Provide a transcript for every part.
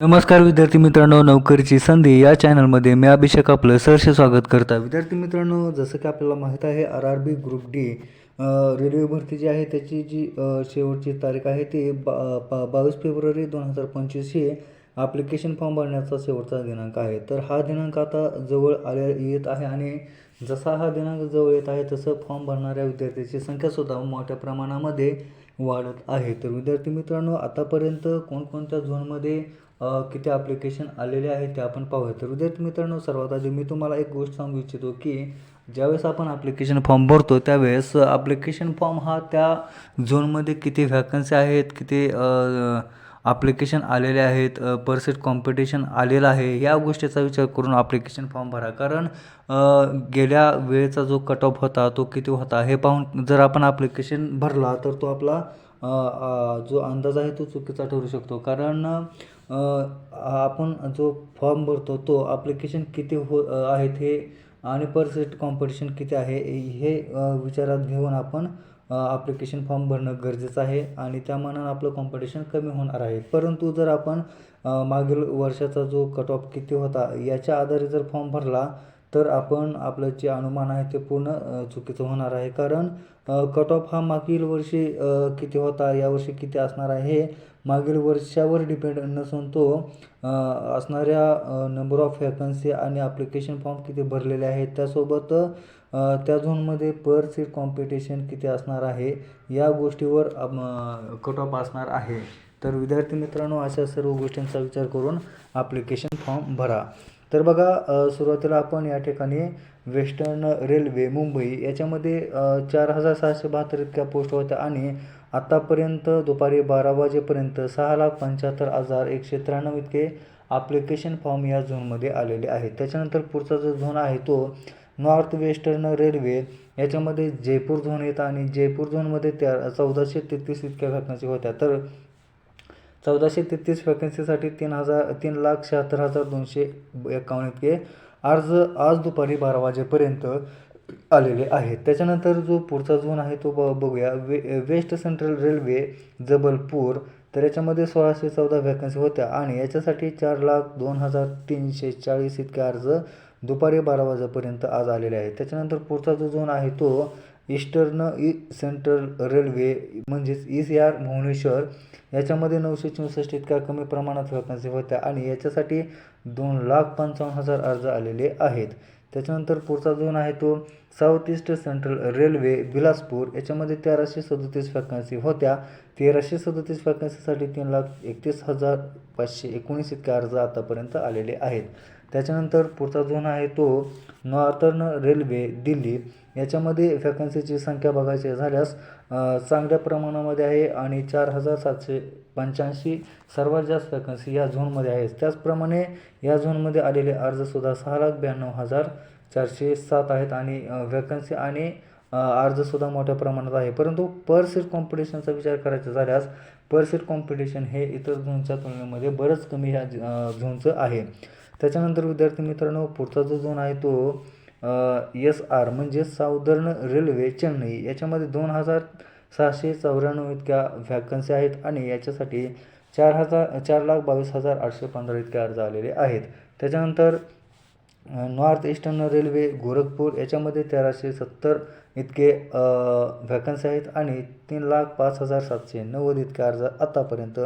नमस्कार विद्यार्थी मित्रांनो नोकरीची संधी या चॅनलमध्ये मी अभिषेक आपलं सहर्ष स्वागत करता. विद्यार्थी मित्रांनो जसं की आपल्याला माहीत आहे R R B group D railway भरती जी आहे त्याची जी शेवटची तारीख आहे ती बा बा बावीस फेब्रुवारी दोन हजार पंचवीस ही ॲप्लिकेशन फॉर्म भरण्याचा शेवटचा दिनांक आहे. तर हा दिनांक आता जवळ आल्या येत आहे आणि जसा हा दिनांक जवळ येत आहे तसं फॉर्म भरणाऱ्या विद्यार्थ्यांची संख्यासुद्धा मोठ्या प्रमाणामध्ये वाढत आहे. तर विद्यार्थी मित्रांनो आतापर्यंत कोणकोणत्या झोनमध्ये किती ॲप्लिकेशन आलेले आहेत ते आपण पाहूया. तर विद्यार्थी मित्रांनो सर्वात आधी मी तुम्हाला एक गोष्ट सांगू इच्छितो की ज्यावेळेस आपण ॲप्लिकेशन फॉर्म भरतो त्यावेळेस ॲप्लिकेशन फॉर्म हा त्या झोनमध्ये किती व्हॅकन्सी आहेत किती ॲप्लिकेशन आलेले आहेत परसेट कॉम्पिटिशन आलेलं आहे या गोष्टीचा विचार करून ॲप्लिकेशन फॉर्म भरा. कारण गेल्या वेळेचा जो कट ऑफ होता तो किती होता हे पाहून जर आपण ॲप्लिकेशन भरला तर तो आपला जो अंदाज आहे तो चुकीचा ठरू शकतो. कारण आपण जो फॉर्म भरतो तो ॲप्लिकेशन किती हो आहेत हे आणि परसेट कॉम्पिटिशन किती आहे हे विचारात घेऊन आपण ॲप्लिकेशन फॉर्म भरणं गरजेचं आहे आणि त्या मानानं आपलं कॉम्पिटिशन कमी होणार आहे. परंतु जर आपण मागील वर्षाचा जो कट ऑफ किती होता याच्या आधारे जर फॉर्म भरला तर आपण आपलं जे अनुमान आहे ते पूर्ण चुकीचं होणार आहे. कारण कट ऑफ हा मागील वर्षी किती होता यावर्षी किती असणार आहे हे मागील वर्षावर डिपेंड नसून तो असणाऱ्या नंबर ऑफ व्हॅकन्सी आणि ॲप्लिकेशन फॉर्म किती भरलेले आहेत त्यासोबत त्या झोनमध्ये पर सीट कॉम्पिटिशन किती असणार आहे या गोष्टीवर कट ऑफ असणार आहे. तर विद्यार्थी मित्रांनो अशा सर्व गोष्टींचा विचार करून ॲप्लिकेशन फॉर्म भरा. तर बघा सुरुवातीला आपण या ठिकाणी वेस्टर्न रेल्वे मुंबई याच्यामध्ये चार हजार सहाशे बहात्तर इतक्या पोस्ट होत्या आणि आत्तापर्यंत दुपारी बारा वाजेपर्यंत सहा लाख पंच्याहत्तर हजार एकशे त्र्याण्णव इतके ॲप्लिकेशन फॉर्म या झोनमध्ये आलेले आहेत. त्याच्यानंतर पुढचा जो झोन आहे तो नॉर्थ वेस्टर्न रेल्वे याच्यामध्ये जयपूर झोन येतं आणि जयपूर झोनमध्ये त्या चौदाशे तेहतीस इतक्या घटनाची होत्या. तर चौदाशे तेहतीस वॅकन्सीसाठी तीन हजार तीन लाख शहात्तर हजार दोनशे एकावन्न इतके अर्ज आज दुपारी बारा वाजेपर्यंत आलेले आहेत. त्याच्यानंतर जो पुढचा झोन आहे तो ब बघूया. वे वेस्ट सेंट्रल रेल्वे जबलपूर तर याच्यामध्ये सोळाशे चौदा व्हॅकन्सी होत्या आणि याच्यासाठी चार लाख दोन हजार तीनशे चाळीस इतके अर्ज दुपारी बारा वाजेपर्यंत आज आलेले आहेत. त्याच्यानंतर पुढचा जो झोन आहे तो ईस्टर्न ई सेंट्रल रेल्वे म्हणजेच ई सी आर भुवनेश्वर याच्यामध्ये नऊशे चौसष्ट इतक्या कमी प्रमाणात वॅकन्सी होत्या आणि याच्यासाठी दोन लाख पंचावन्न हजार अर्ज आलेले आहेत. त्याच्यानंतर पुढचा झोन आहे तो south east central railway Bilaspur याच्यामध्ये तेराशे सदतीस वॅकन्सी होत्या. तेराशे सदतीस वॅकन्सीसाठी तीन लाख एकतीस हजार पाचशे एकोणीस इतके अर्ज आतापर्यंत आलेले आहेत. त्याच्यानंतर पुढचा झोन आहे तो नॉर्थर्न रेल्वे दिल्ली. याच्यामध्ये व्हॅकन्सीची संख्या बघायची झाल्यास चांगल्या प्रमाणामध्ये आहे आणि चार हजार सातशे पंच्याऐंशी सर्वात जास्त व्हॅकन्सी या झोनमध्ये आहेत त्याचप्रमाणे या झोनमध्ये आलेले अर्जसुद्धा सहा लाख ब्याण्णव हजार चारशे सात आहेत आणि व्हॅकन्सी आणि अर्जसुद्धा मोठ्या प्रमाणात आहे. परंतु पर सीट कॉम्पिटिशनचा विचार करायचा झाल्यास पर सीट कॉम्पिटिशन हे इतर झोनच्या तुलनेमध्ये बरंच कमी ह्या झोनचं आहे. त्याच्यानंतर विद्यार्थी मित्रांनो पुढचा जो झोन आहे तो एस आर म्हणजे साऊदर्न रेल्वे चेन्नई. याच्यामध्ये दोन हजार सहाशे चौऱ्याण्णव इतक्या व्हॅकन्सी आहेत आणि याच्यासाठी चार हजार चार लाख बावीस हजार आठशे पंधरा इतके अर्ज आलेले आहेत. त्याच्यानंतर नॉर्थ ईस्टर्न रेल्वे गोरखपूर याच्यामध्ये तेराशे सत्तर इतके व्हॅकन्सी आहेत आणि तीन लाख पाच हजार सातशे नव्वद इतके अर्ज आत्तापर्यंत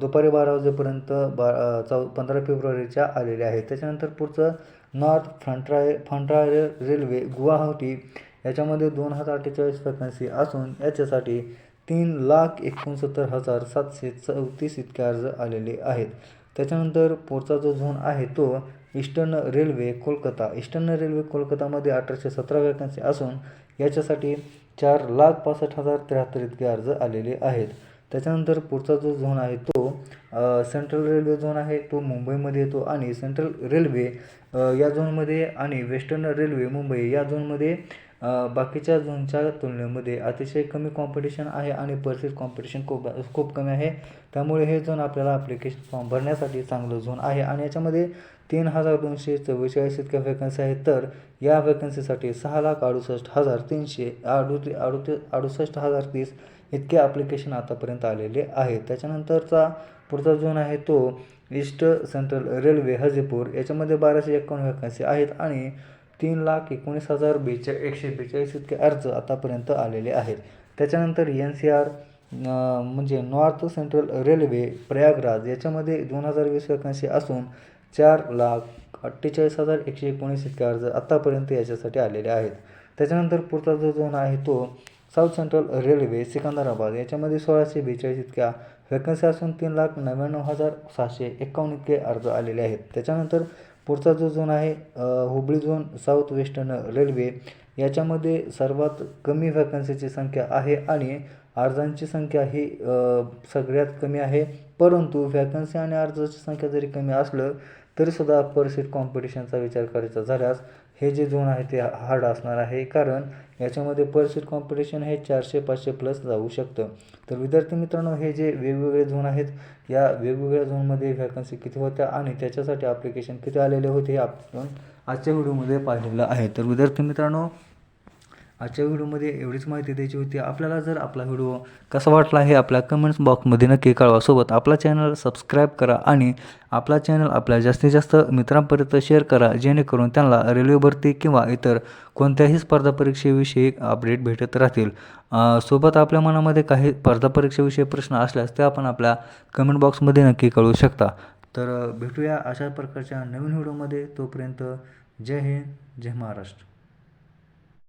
दुपारी बारा वाजेपर्यंत बा चौ पंधरा फेब्रुवारीच्या आलेले आहेत. त्याच्यानंतर पुढचं north frontier frontier railway Guwahati याच्यामध्ये दोन हजार अठ्ठेचाळीस वॅकन्सी असून याच्यासाठी तीन लाख एकोणसत्तर हजार सातशे चौतीस इतके अर्ज आलेले आहेत. त्याच्यानंतर पुढचा जो झोन आहे तो eastern railway Kolkata. Eastern railway कोलकातामध्ये अठराशे सतरा वॅकन्सी असून याच्यासाठी चार लाख पासष्ट हजार त्र्याहत्तर इतके अर्ज आलेले आहेत. त्याच्यानंतर पुढचा जो झोन आहे तो सेंट्रल रेल्वे झोन आहे तो मुंबईमध्ये येतो आणि सेंट्रल रेल्वे या झोनमध्ये आणि वेस्टर्न रेल्वे मुंबई या झोनमध्ये बाकीच्या झोनच्या तुलनेमध्ये अतिशय कमी कॉम्पिटिशन आहे आणि परसेस कॉम्पिटिशन खूप खूप कमी आहे. त्यामुळे हे झोन आपल्याला ॲप्लिकेशन फॉर्म भरण्यासाठी चांगलं झोन आहे. आणि याच्यामध्ये तीन हजार दोनशे चव्वेचाळीस इतक्या व्हॅकन्सी आहेत. तर या व्हॅकन्सीसाठी सहा लाख अडुसष्ट हजार तीनशे अडुती अडुती अडुसष्ट हजार तीस इतके ॲप्लिकेशन आतापर्यंत आलेले आहेत. त्याच्यानंतरचा पुढचा झोन आहे तो ईस्ट सेंट्रल रेल्वे हजीपूर. याच्यामध्ये बाराशे एकावन्न व्हॅकन्सी आहेत आणि तीन लाख एकोणीस हजार बेचा एकशे बेचाळीस इतके अर्ज आतापर्यंत आलेले आहेत. त्याच्यानंतर एन सी आर म्हणजे नॉर्थ सेंट्रल रेल्वे प्रयागराज याच्यामध्ये दोन हजार वीस वॅकन्सी असून चार लाख अठ्ठेचाळीस हजार एकशे एकोणीस इतके अर्ज आत्तापर्यंत याच्यासाठी आलेले आहेत. त्याच्यानंतर पुढचा जो झोन आहे तो साऊथ सेंट्रल रेल्वे सिकंदराबाद याच्यामध्ये सोळाशे बेचाळीस इतक्या वॅकन्सी असून तीन लाख नव्याण्णव हजार सहाशे एकावन्न इतके अर्ज आलेले आहेत. त्याच्यानंतर पुढचा जो झोन आहे Hubli zone south western railway याच्यामध्ये सर्वात कमी वॅकन्सीची संख्या आहे आणि अर्जांची संख्या ही सगळ्यात कमी आहे. परंतु व्हॅकन्सी आणि अर्जाची संख्या जरी कमी असलं तरीसुद्धा पर सीट कॉम्पिटिशनचा विचार करायचा झाल्यास हे जे झोन आहे ते हार्ड असणार आहे. कारण याच्यामध्ये पर सीट कॉम्पिटिशन हे चारशे पाचशे प्लस जाऊ शकतं. तर विद्यार्थी मित्रांनो हे जे वेगवेगळे झोन आहेत या वेगवेगळ्या झोनमध्ये व्हॅकन्सी किती होत्या आणि त्याच्यासाठी ॲप्लिकेशन किती आलेले होते हे आपण आजच्या व्हिडिओमध्ये पाहिलेलं आहे. तर विद्यार्थी मित्रांनो आजच्या व्हिडिओमध्ये एवढीच माहिती द्यायची होती. आपल्याला जर आपला व्हिडिओ कसा वाटला हे आपल्या कमेंट्स बॉक्समध्ये नक्की कळवा. सोबत आपला चॅनल सबस्क्राईब करा आणि आपला चॅनल आपल्या जास्तीत जास्त मित्रांपर्यंत शेअर करा जेणेकरून त्यांना रेल्वे भरती किंवा इतर कोणत्याही स्पर्धा परीक्षेविषयी अपडेट भेटत राहतील. सोबत आपल्या मनामध्ये काही स्पर्धा परीक्षेविषयी प्रश्न असल्यास ते आपण आपल्या कमेंट बॉक्समध्ये नक्की कळवू शकता. तर भेटूया अशा प्रकारच्या नवीन व्हिडिओमध्ये. तोपर्यंत जय हिंद जय महाराष्ट्र.